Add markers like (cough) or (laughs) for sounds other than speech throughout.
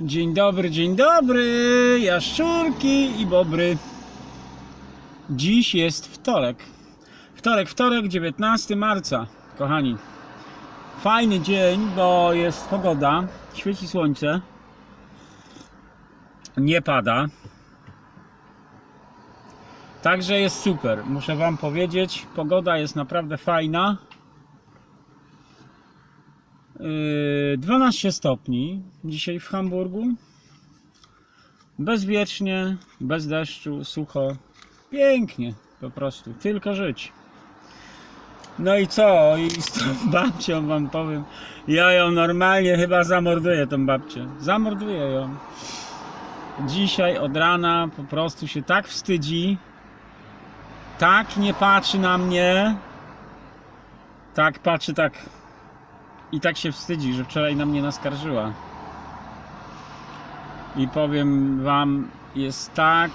Dzień dobry, dzień dobry, jaszczurki i bobry. Dziś jest wtorek. Wtorek, wtorek, 19 marca, kochani. Fajny dzień, bo jest pogoda, świeci słońce, nie pada. Także jest super, muszę Wam powiedzieć. Pogoda jest naprawdę fajna. Yy, 12 stopni dzisiaj w Hamburgu. Bezwiecznie, bez deszczu, sucho. Pięknie po prostu, tylko żyć. No i co? I z tą (laughs) babcią wam powiem. Ja ją normalnie chyba zamorduję, tą babcię. Zamorduję ją. Dzisiaj od rana po prostu się tak wstydzi. Tak nie patrzy na mnie. Tak patrzy tak i tak się wstydzi, że wczoraj na mnie naskarżyła. I powiem wam, jest tak,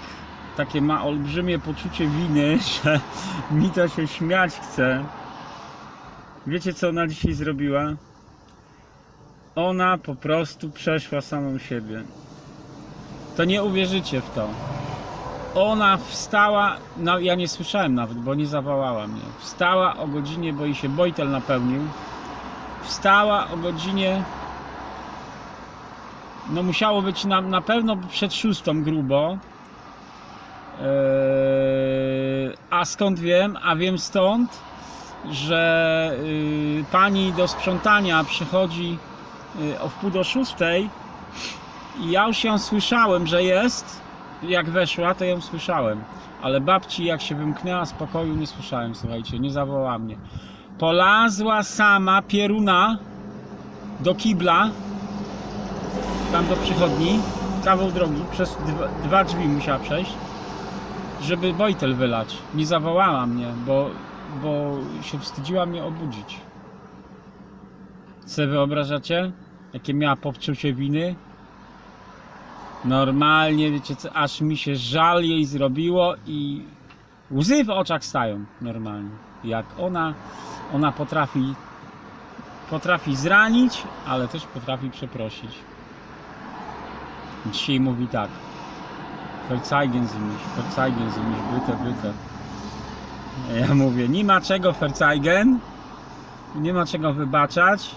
takie ma olbrzymie poczucie winy, (laughs) że mi to się śmiać chce. Wiecie co ona dzisiaj zrobiła? Ona po prostu przeszła samą siebie. To nie uwierzycie w to. Ona wstała, no ja nie słyszałem nawet, bo nie zawołała mnie. Wstała o godzinie, bo jej się bojtel napełnił wstała o godzinie. No musiało być na, na pewno przed szóstą grubo. Eee, a skąd wiem? A wiem stąd, że y, pani do sprzątania przychodzi y, o wpół do szóstej i ja już ją słyszałem, że jest. Jak weszła, to ją słyszałem. Ale babci, jak się wymknęła z pokoju, nie słyszałem, słuchajcie, nie zawołała mnie polazła sama pieruna do kibla, tam do przychodni, kawał drogi, przez dwa, dwa drzwi musiała przejść, żeby bojtel wylać. Nie zawołała mnie, bo, bo się wstydziła mnie obudzić. Co wyobrażacie? Jakie miała poczucie winy? Normalnie, wiecie co, aż mi się żal jej zrobiło i łzy w oczach stają normalnie. Jak ona ona potrafi potrafi zranić, ale też potrafi przeprosić. Dzisiaj mówi tak. Verzeigen Sie mich, verzeigen Sie mich, bitte, bitte. Ja mówię, nie ma czego verzeigen, nie ma czego wybaczać.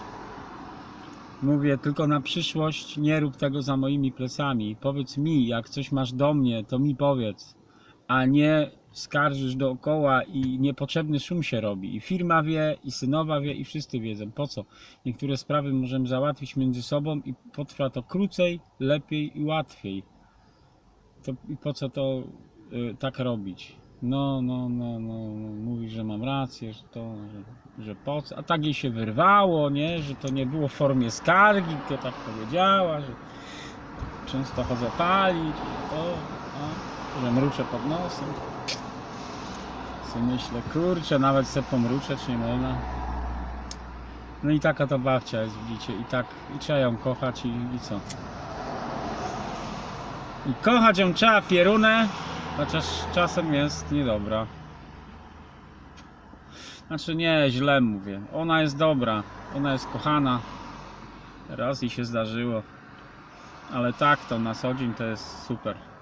Mówię, tylko na przyszłość nie rób tego za moimi plecami. Powiedz mi, jak coś masz do mnie, to mi powiedz, a nie skarżysz dookoła i niepotrzebny szum się robi. I firma wie, i synowa wie, i wszyscy wiedzą. Po co? Niektóre sprawy możemy załatwić między sobą i potrwa to krócej, lepiej i łatwiej. To, I po co to y, tak robić? No, no, no, no, no, mówi, że mam rację, że to, że, że po co? A tak jej się wyrwało, nie? Że to nie było w formie skargi, tylko tak powiedziała, że często chodzę palić, że to, a, że mruczę pod nosem sobie myślę, kurczę, nawet se pomruczeć nie można. No i taka to babcia jest, widzicie, i tak, i trzeba ją kochać i, i co. I kochać ją trzeba pierunę, chociaż czasem jest niedobra. Znaczy nie, źle mówię. Ona jest dobra, ona jest kochana. Raz i się zdarzyło. Ale tak to na co dzień to jest super.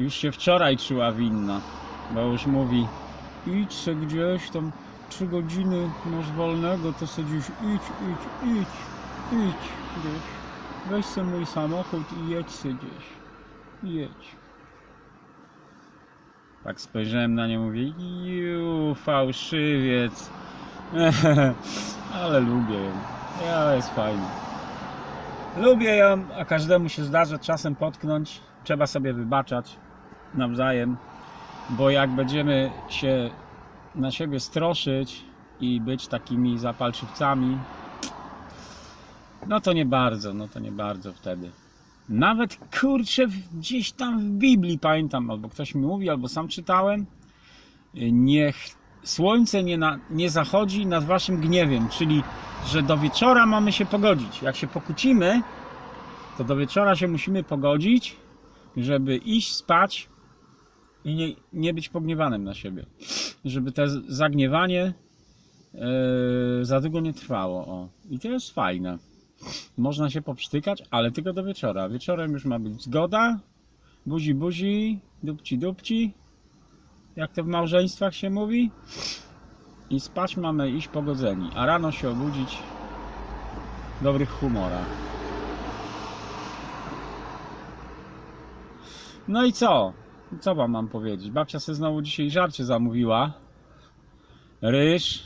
Już się wczoraj czuła winna, bo już mówi idź se gdzieś tam, trzy godziny masz wolnego, to se gdzieś idź, idź, idź, idź gdzieś. Weź se mój samochód i jedź se gdzieś. Jedź. Tak spojrzałem na nią, mówię, ju, fałszywiec. (laughs) Ale lubię ją. Ja, jest fajna. Lubię ją, a każdemu się zdarza czasem potknąć. Trzeba sobie wybaczać nawzajem, bo jak będziemy się na siebie stroszyć i być takimi zapalczywcami, no to nie bardzo, no to nie bardzo wtedy. Nawet kurczę, gdzieś tam w Biblii pamiętam, albo ktoś mi mówi, albo sam czytałem, niech słońce nie, na, nie zachodzi nad waszym gniewem, czyli że do wieczora mamy się pogodzić. Jak się pokłócimy, to do wieczora się musimy pogodzić, żeby iść spać i nie, nie być pogniewanym na siebie. Żeby to zagniewanie Yy, za długo nie trwało. O. I to jest fajne. Można się poprztykać, ale tylko do wieczora. Wieczorem już ma być zgoda. Buzi, buzi, dupci, dupci. Jak to w małżeństwach się mówi. I spać mamy iść pogodzeni, a rano się obudzić w dobrych humorach. No i co? Co wam mam powiedzieć? Babcia sobie znowu dzisiaj żarcie zamówiła. Ryż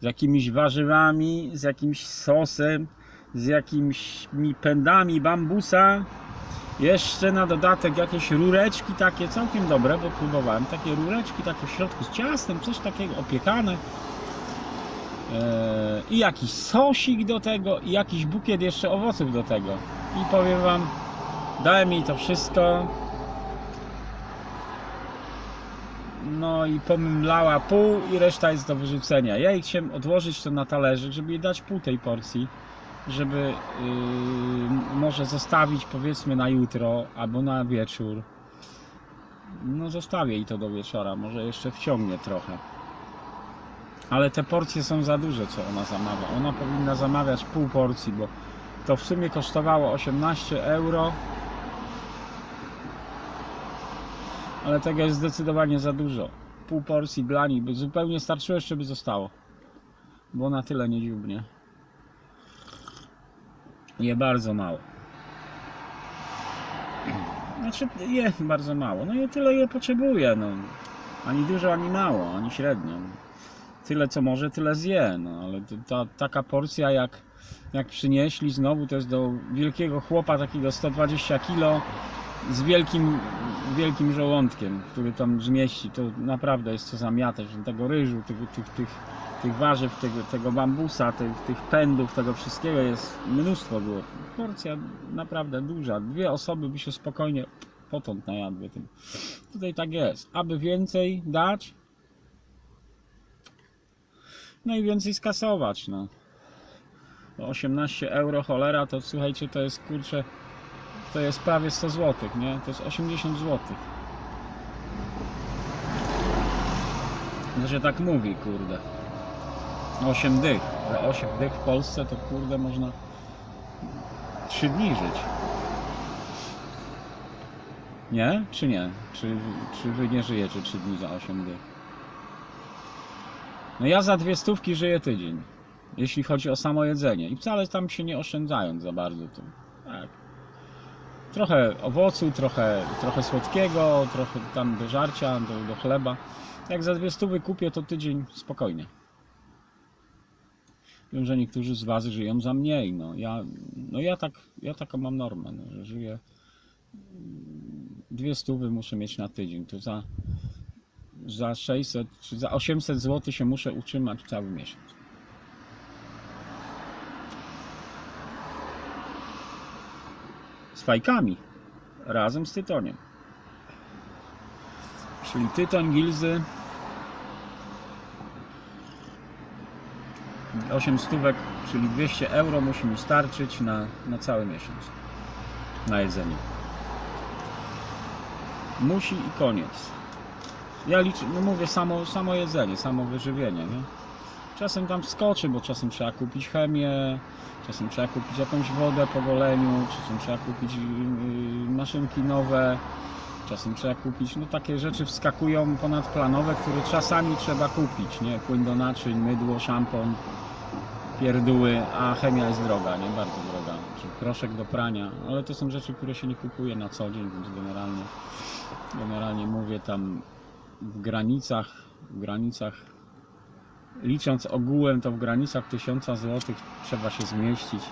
z jakimiś warzywami, z jakimś sosem, z jakimiś pędami bambusa. Jeszcze na dodatek jakieś rureczki takie całkiem dobre, bo próbowałem. Takie rureczki, takie w środku z ciastem, coś takiego opiekane. Eee, I jakiś sosik do tego, i jakiś bukiet jeszcze owoców do tego. I powiem wam, dałem jej to wszystko. No i pomymlała pół i reszta jest do wyrzucenia. Ja jej chciałem odłożyć to na talerzyk, żeby jej dać pół tej porcji, żeby yy, może zostawić powiedzmy na jutro albo na wieczór. No zostawię jej to do wieczora, może jeszcze wciągnie trochę. Ale te porcje są za duże, co ona zamawia. Ona powinna zamawiać pół porcji, bo to w sumie kosztowało 18 euro. Ale tego jest zdecydowanie za dużo. Pół porcji dla niej by zupełnie starczyło, jeszcze by zostało. Bo na tyle nie dziubnie. Je bardzo mało. Znaczy je bardzo mało. No i tyle je potrzebuje. No. Ani dużo, ani mało, ani średnio. Tyle co może, tyle zje. No ale ta, taka porcja jak, jak przynieśli znowu to jest do wielkiego chłopa takiego 120 kg z wielkim, wielkim żołądkiem, który tam zmieści, to naprawdę jest co zamiatać, tego ryżu, tych, tych, tych, tych warzyw, tego, tego bambusa, tych, tych pędów, tego wszystkiego jest mnóstwo było. Porcja naprawdę duża, dwie osoby by się spokojnie potąd najadły tym. Tutaj tak jest, aby więcej dać, no i więcej skasować, no. To 18 euro, cholera, to słuchajcie, to jest kurczę to jest prawie 100 zł, nie? To jest 80 zł. No się tak mówi, kurde. 8 dych. Za 8 dych w Polsce to kurde można 3 dni żyć. Nie? Czy nie? Czy, czy wy nie żyjecie 3 dni za 8 dych? No ja za dwie stówki żyję tydzień. Jeśli chodzi o samo jedzenie. I wcale tam się nie oszczędzając za bardzo. To, tak. Trochę owocu, trochę, trochę słodkiego, trochę tam do żarcia, do, do chleba. Jak za dwie stówy kupię, to tydzień spokojnie. Wiem, że niektórzy z Was żyją za mniej. No ja, no ja, tak, ja taką mam normę, no, że żyję. Dwie stówy muszę mieć na tydzień. To za, za 600 czy za 800 zł się muszę utrzymać cały miesiąc. Fajkami razem z tytoniem. Czyli tytoń, gilzy 8 stówek, czyli 200 euro musi mi starczyć na, na cały miesiąc na jedzenie. Musi i koniec. Ja liczę, no mówię samo, samo jedzenie, samo wyżywienie, nie? Czasem tam skoczy, bo czasem trzeba kupić chemię, czasem trzeba kupić jakąś wodę po goleniu, czasem trzeba kupić yy, maszynki nowe, czasem trzeba kupić, no takie rzeczy wskakują ponadplanowe, które czasami trzeba kupić, nie? Płyn do naczyń, mydło, szampon, pierdóły, a chemia jest droga, nie? Bardzo droga. Czy proszek do prania, ale to są rzeczy, które się nie kupuje na co dzień, więc generalnie, generalnie mówię tam w granicach, w granicach licząc ogółem to w granicach 1000 zł trzeba się zmieścić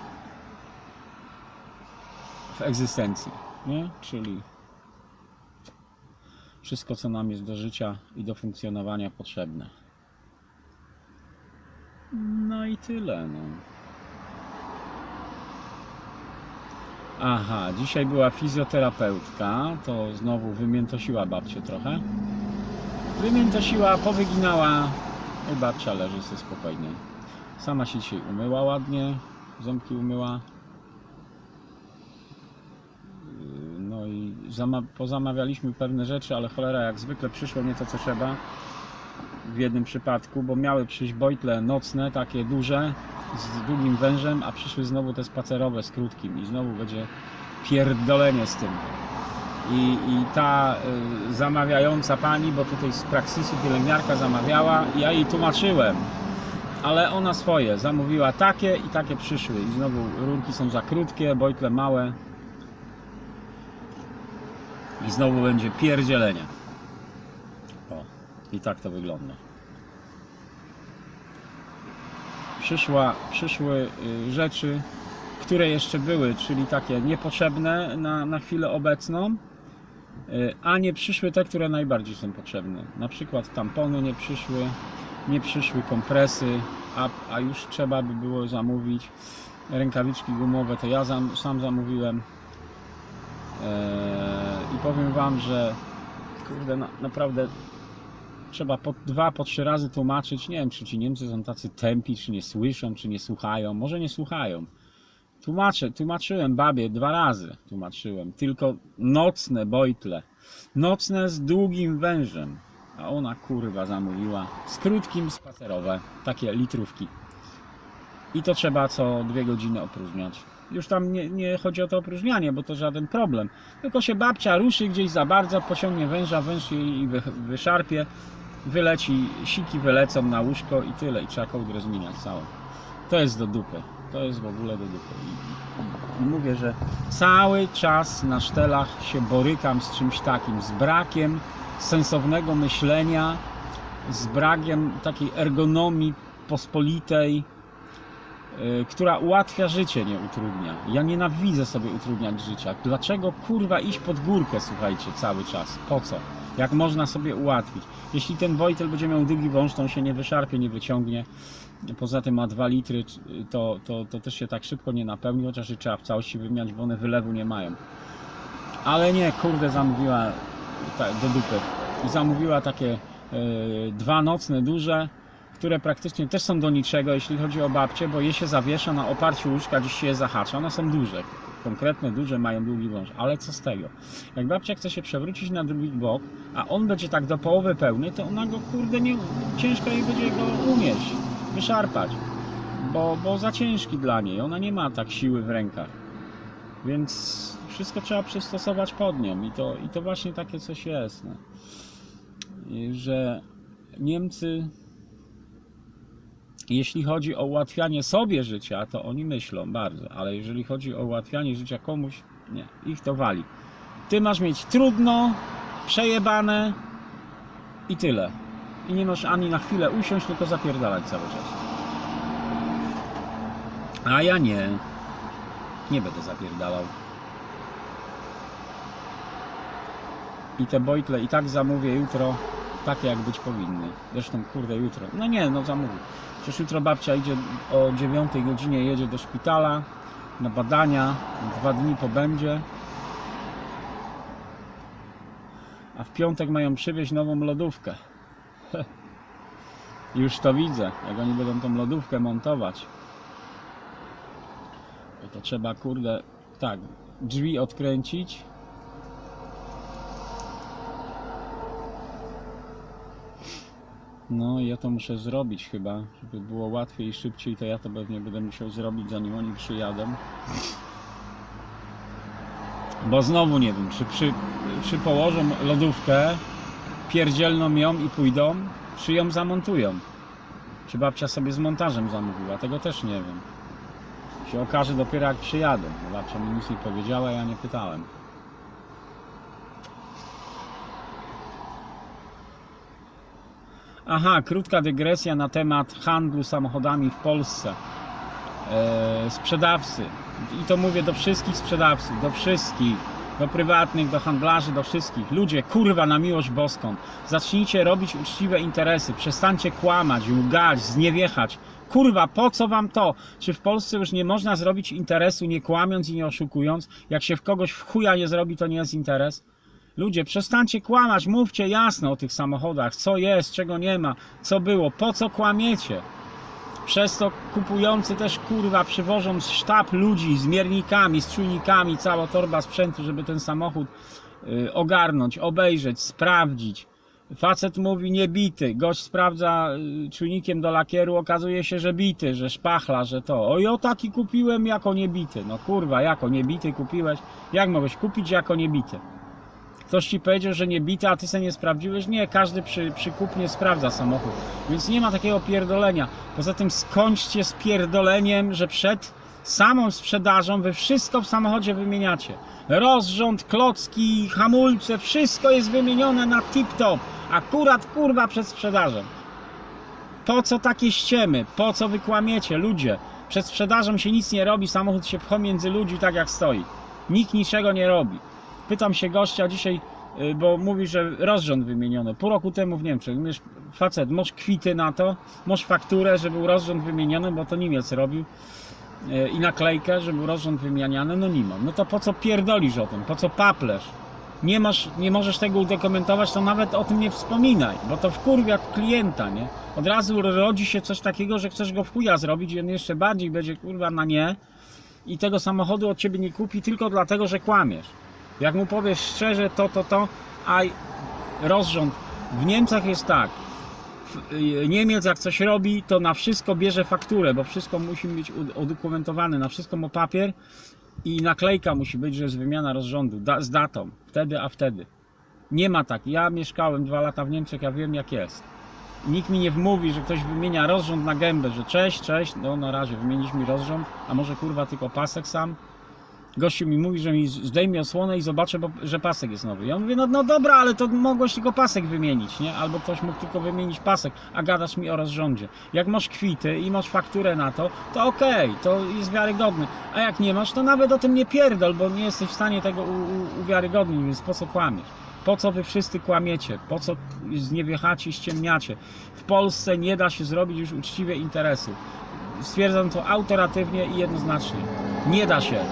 w egzystencji, nie? Czyli wszystko co nam jest do życia i do funkcjonowania potrzebne. No i tyle, no. Aha, dzisiaj była fizjoterapeutka, to znowu wymiętosiła babcię trochę. Wymiętosiła, powyginała, i babcia leży sobie spokojnie. Sama się dzisiaj umyła ładnie, ząbki umyła. Yy, No i zama- pozamawialiśmy pewne rzeczy, ale cholera jak zwykle przyszło nie to co trzeba. w jednym przypadku, bo miały przyjść bojtle nocne, takie duże, z długim wężem, a przyszły znowu te spacerowe z krótkim i znowu będzie pierdolenie z tym. I, i ta y, zamawiająca pani, bo tutaj z praksisu pielęgniarka zamawiała, ja jej tłumaczyłem, ale ona swoje zamówiła takie i takie przyszły i znowu rurki są za krótkie, bojtle małe i znowu będzie pierdzielenie. O, i tak to wygląda. Przyszła, przyszły y, rzeczy, które jeszcze były, czyli takie niepotrzebne na, na chwilę obecną, a nie przyszły te, które najbardziej są potrzebne. Na przykład tampony nie przyszły, nie przyszły kompresy, a, a już trzeba by było zamówić rękawiczki gumowe, to ja zam, sam zamówiłem. Eee, I powiem Wam, że kurde, na, naprawdę trzeba po dwa, po trzy razy tłumaczyć. Nie wiem, czy ci Niemcy są tacy tępi, czy nie słyszą, czy nie słuchają. Może nie słuchają. Tłumaczę, tłumaczyłem babie dwa razy. Tłumaczyłem. Tylko nocne bojtle. Nocne z długim wężem. A ona kurwa zamówiła z krótkim spacerowe. Takie litrówki. I to trzeba co dwie godziny opróżniać. Już tam nie, nie chodzi o to opróżnianie, bo to żaden problem. Tylko się babcia ruszy gdzieś za bardzo, pociągnie węża, węż jej wy, wyszarpie, wyleci, siki wylecą na łóżko i tyle. I trzeba kołdrę zmieniać całą. To jest do dupy. To jest w ogóle do dupy. I, mówię, że cały czas na sztelach się borykam z czymś takim, z brakiem sensownego myślenia, z brakiem takiej ergonomii pospolitej, y, która ułatwia życie, nie utrudnia. Ja nienawidzę sobie utrudniać życia. Dlaczego kurwa iść pod górkę, słuchajcie, cały czas? Po co? Jak można sobie ułatwić? Jeśli ten Wojtel będzie miał długi wąż, to on się nie wyszarpie, nie wyciągnie. Poza tym ma 2 litry, to, to, to też się tak szybko nie napełni, chociaż je trzeba w całości wymieniać, bo one wylewu nie mają. Ale nie, kurde, zamówiła do dupy. I zamówiła takie e, dwa nocne, duże, które praktycznie też są do niczego, jeśli chodzi o babcie, bo je się zawiesza na oparciu łóżka, gdzieś się je zahacza. One są duże, konkretne, duże, mają długi wąż, ale co z tego? Jak babcia chce się przewrócić na drugi bok, a on będzie tak do połowy pełny, to ona go, kurde, nie, ciężko jej będzie go unieść, wyszarpać, bo, bo za ciężki dla niej, ona nie ma tak siły w rękach. Więc wszystko trzeba przystosować pod nią i to, i to właśnie takie coś jest. No. Że Niemcy, jeśli chodzi o ułatwianie sobie życia, to oni myślą bardzo, ale jeżeli chodzi o ułatwianie życia komuś, nie, ich to wali. Ty masz mieć trudno, przejebane i tyle. I nie masz ani na chwilę usiąść, tylko zapierdalać cały czas. A ja nie. Nie będę zapierdalał. I te bojtle i tak zamówię jutro, takie jak być powinny. Zresztą kurde jutro. No nie, no zamówię. Przecież jutro babcia idzie o 9 godzinie jedzie do szpitala na badania. Dwa dni pobędzie. A w piątek mają przywieźć nową lodówkę. (laughs) Już to widzę, jak oni będą tą lodówkę montować. To trzeba, kurde, tak, drzwi odkręcić. No, ja to muszę zrobić chyba, żeby było łatwiej i szybciej, to ja to pewnie będę musiał zrobić, zanim oni przyjadą. Bo znowu nie wiem, czy, przy, czy położą lodówkę, pierdzielną ją i pójdą, czy ją zamontują. Czy babcia sobie z montażem zamówiła, tego też nie wiem się okaże dopiero jak przyjadę. Bo babcia mi nic nie powiedziała, ja nie pytałem. Aha, krótka dygresja na temat handlu samochodami w Polsce. Eee, sprzedawcy. I to mówię do wszystkich sprzedawców, do wszystkich, do prywatnych, do handlarzy, do wszystkich. Ludzie, kurwa, na miłość boską. Zacznijcie robić uczciwe interesy. Przestańcie kłamać, łgać, zniewiechać. Kurwa, po co wam to? Czy w Polsce już nie można zrobić interesu nie kłamiąc i nie oszukując? Jak się w kogoś w chuja nie zrobi, to nie jest interes? Ludzie, przestańcie kłamać, mówcie jasno o tych samochodach, co jest, czego nie ma, co było, po co kłamiecie? Przez to kupujący też kurwa przywożą sztab ludzi z miernikami, z czujnikami, cała torba sprzętu, żeby ten samochód y, ogarnąć, obejrzeć, sprawdzić. Facet mówi nie bity, gość sprawdza y, czujnikiem do lakieru, okazuje się, że bity, że szpachla, że to. O ja taki kupiłem jako niebity. No kurwa, jako niebity kupiłeś. Jak mogłeś kupić jako niebity? Ktoś ci powiedział, że nie bity, a ty sobie nie sprawdziłeś? Nie, każdy przy, przy kupnie sprawdza samochód. Więc nie ma takiego pierdolenia. Poza tym skończcie z pierdoleniem, że przed samą sprzedażą wy wszystko w samochodzie wymieniacie. Rozrząd, klocki, hamulce, wszystko jest wymienione na tip-top. Akurat kurwa przed sprzedażą. Po co takie ściemy? Po co wykłamiecie ludzie? Przed sprzedażą się nic nie robi, samochód się pcha między ludzi tak jak stoi. Nikt niczego nie robi. Pytam się gościa dzisiaj, y, bo mówi, że rozrząd wymieniony. Pół roku temu w Niemczech. Mówisz, facet, masz kwity na to, masz fakturę, że był rozrząd wymieniony, bo to Niemiec robił y, i naklejkę, że był rozrząd wymieniany, no nie mam. No to po co pierdolisz o tym? Po co paplesz? Nie, masz, nie możesz tego udokumentować, to nawet o tym nie wspominaj, bo to wkurwia klienta, nie? Od razu rodzi się coś takiego, że chcesz go w chuja zrobić i on jeszcze bardziej będzie kurwa na nie i tego samochodu od ciebie nie kupi tylko dlatego, że kłamiesz. Jak mu powiesz szczerze to, to, to, a rozrząd w Niemczech jest tak. y, Niemiec jak coś robi, to na wszystko bierze fakturę, bo wszystko musi być ud- udokumentowane, na wszystko ma papier i naklejka musi być, że jest wymiana rozrządu da, z datą, wtedy a wtedy. Nie ma tak. Ja mieszkałem dwa lata w Niemczech, ja wiem jak jest. Nikt mi nie wmówi, że ktoś wymienia rozrząd na gębę, że cześć, cześć, no na razie wymienisz mi rozrząd, a może kurwa tylko pasek sam. Gościu mi mówi, że mi zdejmie osłonę i zobaczę, bo, że pasek jest nowy. Ja mówię, no, no dobra, ale to mogłeś tylko pasek wymienić, nie? Albo ktoś mógł tylko wymienić pasek, a gadasz mi o rozrządzie. Jak masz kwity i masz fakturę na to, to okej, to jest wiarygodny. A jak nie masz, to nawet o tym nie pierdol, bo nie jesteś w stanie tego uwiarygodnić, więc po co kłamiesz? Po co wy wszyscy kłamiecie? Po co zniewiechacie, ściemniacie? W Polsce nie da się zrobić już uczciwie interesu. Stwierdzam to autoratywnie i jednoznacznie. Nie da się.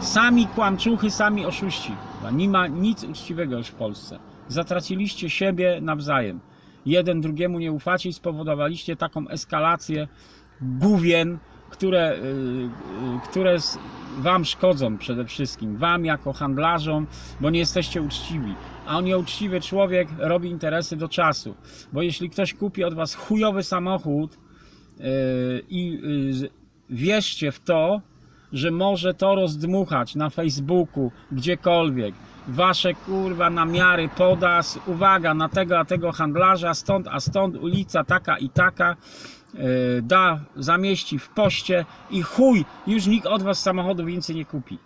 Sami kłamczuchy, sami oszuści. Nie ma nic uczciwego już w Polsce. Zatraciliście siebie nawzajem. Jeden drugiemu nie ufacie i spowodowaliście taką eskalację gówien, które, y, y, które wam szkodzą przede wszystkim. Wam jako handlarzom, bo nie jesteście uczciwi. A nieuczciwy człowiek robi interesy do czasu. Bo jeśli ktoś kupi od was chujowy samochód yy, i wierzcie w to, że może to rozdmuchać na Facebooku, gdziekolwiek. Wasze kurwa namiary podas, uwaga na tego a tego handlarza, stąd a stąd ulica taka i taka, yy, da, zamieści w poście i chuj, już nikt od was samochodu więcej nie kupi.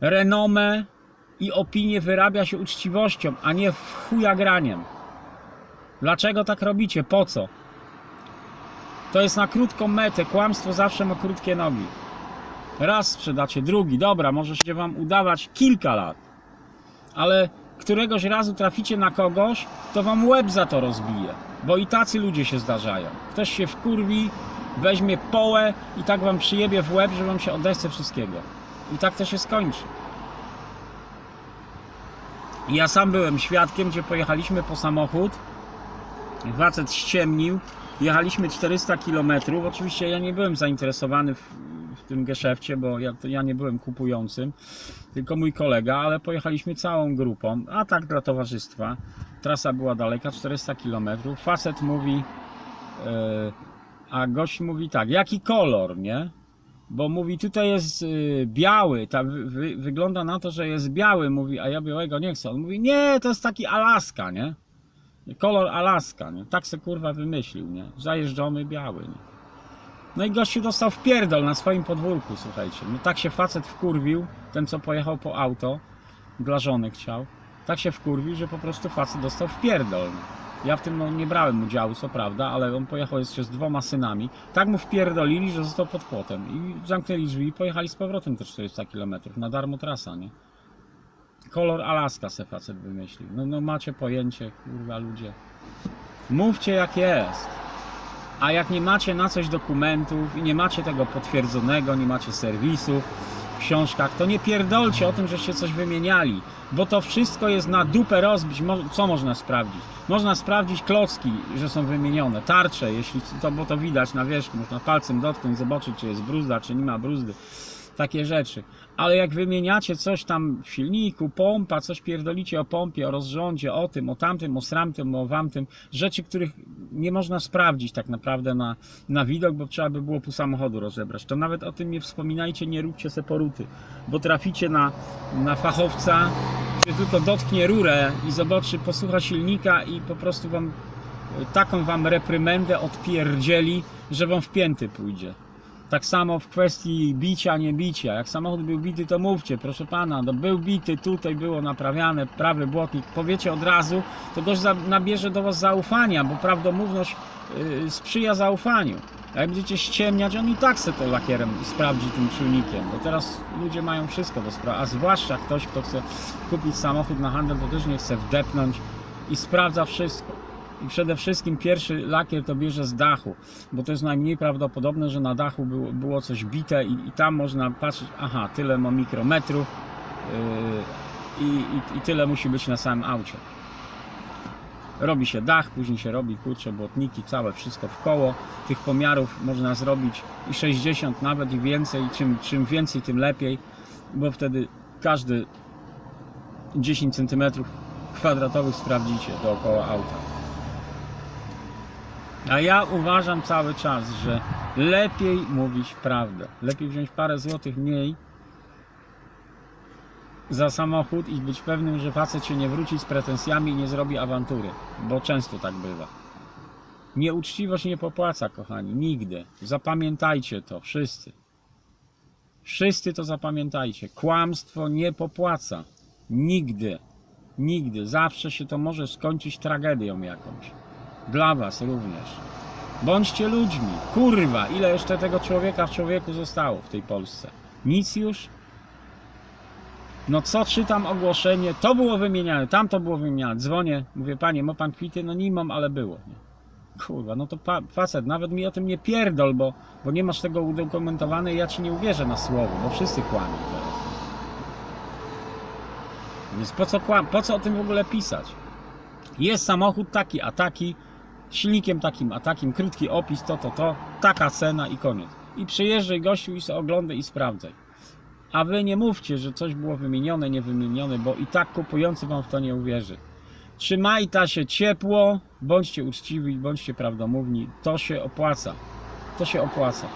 Renomę i opinię wyrabia się uczciwością, a nie w chuja graniem. Dlaczego tak robicie? Po co? To jest na krótką metę. Kłamstwo zawsze ma krótkie nogi. Raz sprzedacie, drugi, dobra, może się wam udawać kilka lat, ale któregoś razu traficie na kogoś, to wam łeb za to rozbije, bo i tacy ludzie się zdarzają. Ktoś się wkurwi, weźmie połę i tak wam przyjebie w łeb, że wam się odechce wszystkiego. I tak to się skończy. I Ja sam byłem świadkiem, gdzie pojechaliśmy po samochód. Facet ściemnił. Jechaliśmy 400 km. Oczywiście ja nie byłem zainteresowany w, w tym geszefcie, bo ja, ja nie byłem kupującym, tylko mój kolega, ale pojechaliśmy całą grupą, a tak dla towarzystwa. Trasa była daleka, 400 km. Facet mówi, e, a gość mówi tak, jaki kolor, nie? Bo mówi, tutaj jest y, biały, ta, wy, wygląda na to, że jest biały, mówi, a ja białego nie chcę. On mówi, nie, to jest taki Alaska, nie? Kolor Alaska, nie? Tak se kurwa wymyślił, nie? Zajeżdżony biały, nie? No i gościu dostał w pierdol na swoim podwórku, słuchajcie. No tak się facet wkurwił, ten co pojechał po auto, dla żony chciał. Tak się wkurwił, że po prostu facet dostał w pierdol. Ja w tym no, nie brałem udziału, co prawda, ale on pojechał jeszcze z dwoma synami. Tak mu wpierdolili, że został pod płotem. I zamknęli drzwi i pojechali z powrotem te 400 km. Na darmo trasa, nie? Kolor Alaska se facet wymyślił. No, no macie pojęcie, kurwa ludzie. Mówcie jak jest. A jak nie macie na coś dokumentów i nie macie tego potwierdzonego, nie macie serwisów w książkach, to nie pierdolcie o tym, żeście coś wymieniali, bo to wszystko jest na dupę rozbić. Co można sprawdzić? Można sprawdzić klocki, że są wymienione, tarcze, jeśli to, bo to widać na wierzchu, można palcem dotknąć, zobaczyć, czy jest bruzda, czy nie ma bruzdy. Takie rzeczy. Ale jak wymieniacie coś tam w silniku, pompa, coś pierdolicie o pompie, o rozrządzie, o tym, o tamtym, o sramtym, o wamtym, rzeczy, których nie można sprawdzić tak naprawdę na, na widok, bo trzeba by było pół samochodu rozebrać. To nawet o tym nie wspominajcie, nie róbcie se poruty, bo traficie na, na fachowca, który tylko dotknie rurę i zobaczy, posłucha silnika i po prostu wam taką wam reprymendę odpierdzieli, że wam w pięty pójdzie. Tak samo w kwestii bicia, nie bicia. Jak samochód był bity, to mówcie, proszę pana, no był bity, tutaj było naprawiane, prawy błotnik. Powiecie od razu, to gość nabierze do was zaufania, bo prawdomówność yy, sprzyja zaufaniu. A jak będziecie ściemniać, on i tak se to lakierem sprawdzi tym czujnikiem, bo teraz ludzie mają wszystko do sprawy, a zwłaszcza ktoś, kto chce kupić samochód na handel, to też nie chce wdepnąć i sprawdza wszystko. I przede wszystkim pierwszy lakier to bierze z dachu, bo to jest najmniej prawdopodobne, że na dachu było, było coś bite i, i tam można patrzeć, aha, tyle ma mikrometrów yy, i, i, tyle musi być na samym aucie. Robi się dach, później się robi kurcze, błotniki, całe wszystko w koło. Tych pomiarów można zrobić i 60 nawet i więcej. Czym, czym więcej, tym lepiej, bo wtedy każdy 10 cm kwadratowych sprawdzicie dookoła auta. A ja uważam cały czas, że lepiej mówić prawdę. Lepiej wziąć parę złotych mniej za samochód i być pewnym, że facet się nie wróci z pretensjami i nie zrobi awantury, bo często tak bywa. Nieuczciwość nie popłaca, kochani, nigdy. Zapamiętajcie to, wszyscy. Wszyscy to zapamiętajcie. Kłamstwo nie popłaca. Nigdy. Nigdy. Zawsze się to może skończyć tragedią jakąś. Dla was również. Bądźcie ludźmi. Kurwa, ile jeszcze tego człowieka w człowieku zostało w tej Polsce? Nic już? No co czytam ogłoszenie, to było wymieniane, tam to było wymieniane. Dzwonię, mówię, panie, ma pan kwity? No nie mam, ale było. Kurwa, no to pa, facet, nawet mi o tym nie pierdol, bo, bo nie masz tego udokumentowane i ja ci nie uwierzę na słowo, bo wszyscy kłamią teraz. Więc po co, po co o tym w ogóle pisać? Jest samochód taki, a taki, silnikiem takim, a takim, krótki opis, to, to, to, taka cena i koniec. I przyjeżdżaj gościu i sobie oglądaj i sprawdzaj. A wy nie mówcie, że coś było wymienione, nie wymienione, bo i tak kupujący wam w to nie uwierzy. Trzymajta się ciepło, bądźcie uczciwi, bądźcie prawdomówni. To się opłaca. To się opłaca.